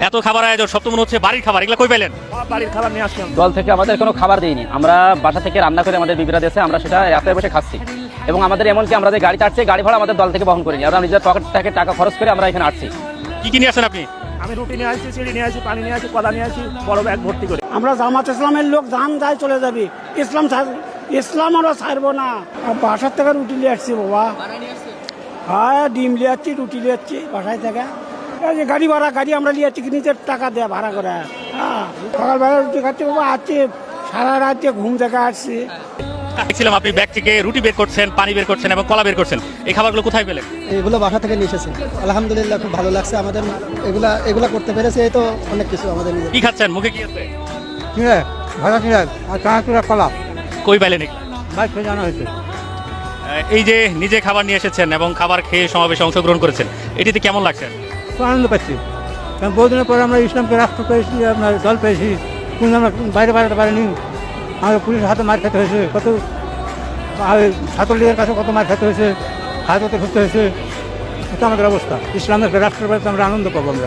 এত খাবার আয়োজন সব তো মনে হচ্ছে বাড়ির খাবার এগুলো কই পেলেন বাড়ির খাবার নিয়ে আসলাম। দল থেকে আমাদের কোনো খাবার দেয়নি। আমরা বাসা থেকে রান্না করে আমাদের বিবিরা দেশে আমরা সেটা রাস্তায় বসে খাচ্ছি। এবং আমাদের এমনকি আমরা যে গাড়ি চাটছি গাড়ি ভাড়া আমাদের দল থেকে বহন করিনি। আমরা নিজের পকেট থেকে টাকা খরচ করে আমরা এখানে আসছি। কি কি নিয়ে আসেন আপনি? আমি রুটি নিয়ে আসছি চিড়ি নিয়ে আসছি পানি নিয়ে আসছি কলা নিয়ে আসছি বড় ব্যাগ ভর্তি করে। আমরা জামাত ইসলামের লোক ধান যায় চলে যাবি। ইসলাম ছাড়- ইসলাম আমরা ছাড়বো না। বাসার থেকে রুটি নিয়ে আসছি বাবা। হ্যাঁ ডিম নিয়ে আসছি রুটি নিয়ে আসছি বাসায় থেকে। যে গাড়ি ভাড়া গাড়ি আমরা নিয়ে আসছি নিজের টাকা দেয়া ভাড়া করে। হ্যাঁ সকালবেলা রুটি খাচ্ছি বাবা আজকে সারা রাত্রে ঘুম থেকে আসছি। দেখছিলাম আপনি ব্যাগ থেকে রুটি বের করছেন পানি বের করছেন এবং কলা বের করছেন। এই খাবারগুলো কোথায় পেলেন? এগুলো বাসা থেকে নিয়ে এসেছি। আলহামদুলিল্লাহ খুব ভালো লাগছে আমাদের। এগুলা এগুলা করতে পেরেছে এই তো অনেক কিছু আমাদের কি খাচ্ছেন? মুখে কি আছে? চিড়ে ভাজা চিড়ে আর চানাচুরা কলা। কই এগুলো? বাইক জানা হয়েছে। এই যে নিজে খাবার নিয়ে এসেছেন এবং খাবার খেয়ে সমাবেশে অংশগ্রহণ করেছেন এটিতে কেমন লাগছে? আনন্দ পাচ্ছি। কারণ বহুদিনের পরে আমরা ইসলামকে রাষ্ট্র পেয়েছি, আপনার দল পেয়েছি, কিন্তু আমরা বাইরে বাড়াতে পারিনি। আমাদের পুলিশের হাতে মার খেতে হয়েছে, কত ছাত্রলীগের কাছে কত মার খেতে হয়েছে হাত হতে খুঁজতে হয়েছে। এটা আমাদের অবস্থা। ইসলামের রাষ্ট্রের পেয়েছে আমরা আনন্দ পাবো আমরা।